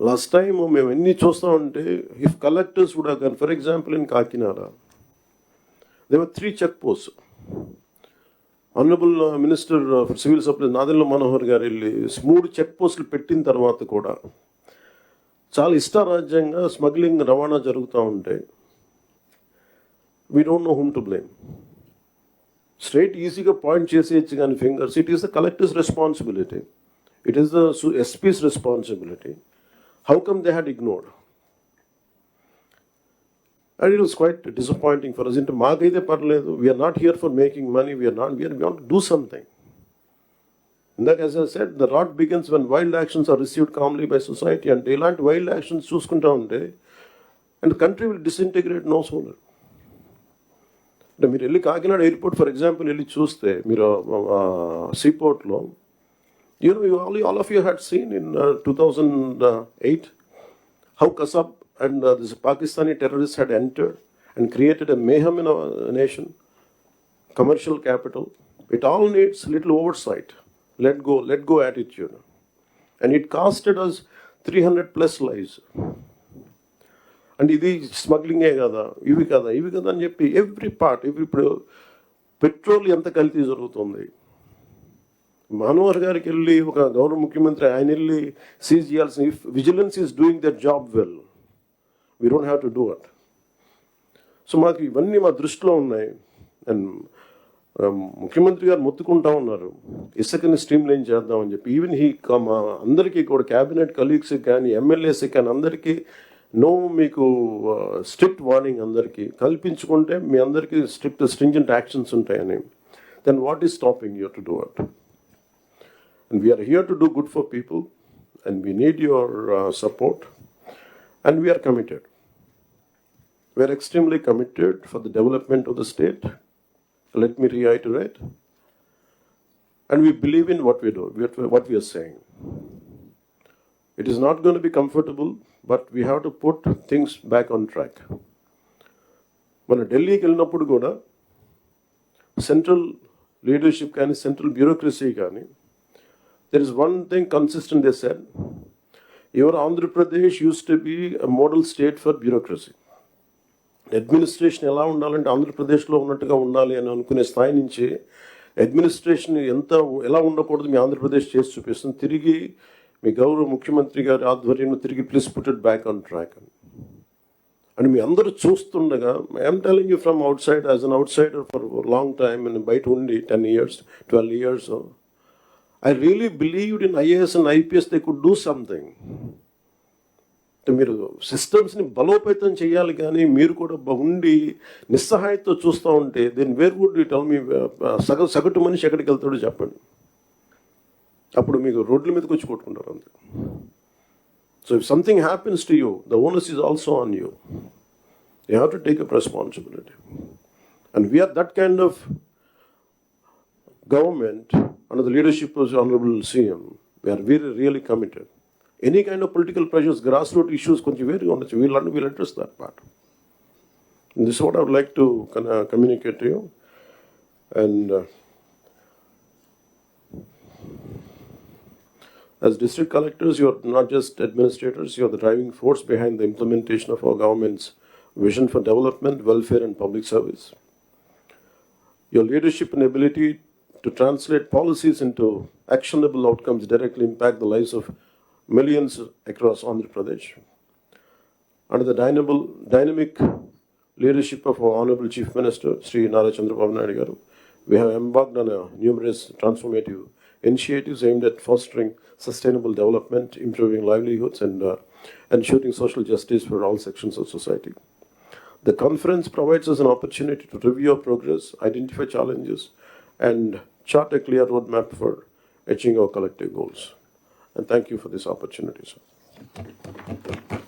Last time మేము ఎన్ని చూస్తా ఉంటే ఇఫ్ కలెక్టర్స్ కూడా కానీ for example in Kakinada they were three check post honourable minister of civil supplies Nadella Manohar garu వెళ్ళి మూడు చెక్ పోస్టులు పెట్టిన తర్వాత కూడా చాలా ఇష్టారాజ్యంగా స్మగ్లింగ్ రవాణా జరుగుతూ ఉంటే we don't know whom to blame straight ఈజీగా పాయింట్ చేసేయచ్చు కానీ fingers it is the collectors responsibility it is the SPs responsibility how come they had ignored and it was quite disappointing for us అంటే మాకైతే పర్లేదు we're not here for making money we're not we're want do something ఇందాక as I said the rot begins when wild actions are received calmly by society అంటే ఇలాంటి wild actions చూసుకుంటా ఉంటే and country will disintegrate no sooner అంటే మీరు వెళ్ళి Kakinada airport for example వెళ్ళి చూస్తే మీరు సీపోర్ట్లో you know, you all, all of you had seen in uh, 2008 how Kasab and uh, this Pakistani terrorists had entered and created a mayhem in our nation, commercial capital. It all needs little oversight, let go, let go attitude. And it costed us 300 plus lives. And ఇది స్మగ్లింగే కదా ఇవి కదా ఇవి కదా అని చెప్పి every part every ఇప్పుడు పెట్రోల్ ఎంత కల్తీ జరుగుతుంది మనోహర్ గారికి వెళ్ళి ఒక గౌరవ ముఖ్యమంత్రి ఆయన వెళ్ళి సీజ్ చేయాల్సిన if vigilance is doing that job well we don't have to do it so మాకు ఇవన్నీ మా దృష్టిలో ఉన్నాయి. అండ్ um, ముఖ్యమంత్రి గారు మొత్తుకుంటా ఉన్నారు. ఇసుకని స్ట్రీమ్ లైన్ చేద్దామని చెప్పి. ఈవెన్ హీ మా అందరికీ కూడా క్యాబినెట్ కలీగ్స్ కానీ ఎమ్మెల్యేస్ కానీ అందరికీ నో మీకు uh, స్ట్రిక్ట్ వార్నింగ్ అందరికీ. కల్పించుకుంటే మీ అందరికీ స్ట్రిక్ట్ స్ట్రింజెంట్ యాక్షన్స్ ఉంటాయని. Then what is stopping you to do it And we are here to do good for people, and we need your uh, support, and we are committed. We are extremely committed for the development of the state. Let me reiterate. And we believe in what we do, what- what we are saying. It is not going to be comfortable, but we have to put things back on track. మన ఢిల్లీకి వెళ్ళినప్పుడు కూడా central leadership కానీ central bureaucracy కానీ there is one thing consistent they said. Your andhra pradesh used to be a model state for bureaucracy. Administration ఎలా ఉండాలంటే ఆంధ్రప్రదేశ్లో ఉన్నట్టుగా ఉండాలి అని అనుకునే స్థాయి నుంచి అడ్మినిస్ట్రేషన్ ఎంత ఎలా ఉండకూడదు మీ ఆంధ్రప్రదేశ్ చేసి చూపిస్తుంది. తిరిగి మీ గౌరవ ముఖ్యమంత్రి గారి ఆధ్వర్యంలో తిరిగి please put it back on track అని అండ్ మీ అందరూ చూస్తుండగా I'm telling you from outside as an outsider for long time and బయట ఉండి ten years twelve years I really believed in IAS and IPS they could do something మీరు సిస్టమ్స్ని బలోపేతం చేయాలి కానీ మీరు కూడా ఉండి నిస్సహాయంతో చూస్తూ ఉంటే then where would you tell me సగ సగటు మనిషి ఎక్కడికి వెళ్తాడో చెప్పండి. అప్పుడు మీకు రోడ్ల మీదకి వచ్చి కొట్టుకుంటారు అంతే. So if something happens to you the owners is also on you you have to take up responsibility and we're that kind of government under the leadership of the Honorable CM, we are very really committed. Any kind of political pressures, grassroots issues, కొంచెం వేరుగా ఉండొచ్చు we'll, we'll address that part. And this is what I would like to kind of communicate to you. And uh, as district collectors, you are not just administrators, you are the driving force behind the implementation of our government's vision for development, welfare, and public service. Your leadership and ability to translate policies into actionable outcomes directly impact the lives of millions across Andhra Pradesh. Under the dynamo- dynamic leadership of our Honorable Chief Minister, Sri Nara Chandrababu Naidu we have embarked on a numerous transformative initiatives aimed at fostering sustainable development, improving livelihoods, and uh, ensuring social justice for all sections of society. The conference provides us an opportunity to review our progress, identify challenges, and chart a clear roadmap for achieving our collective goals. And thank you for this opportunity, sir.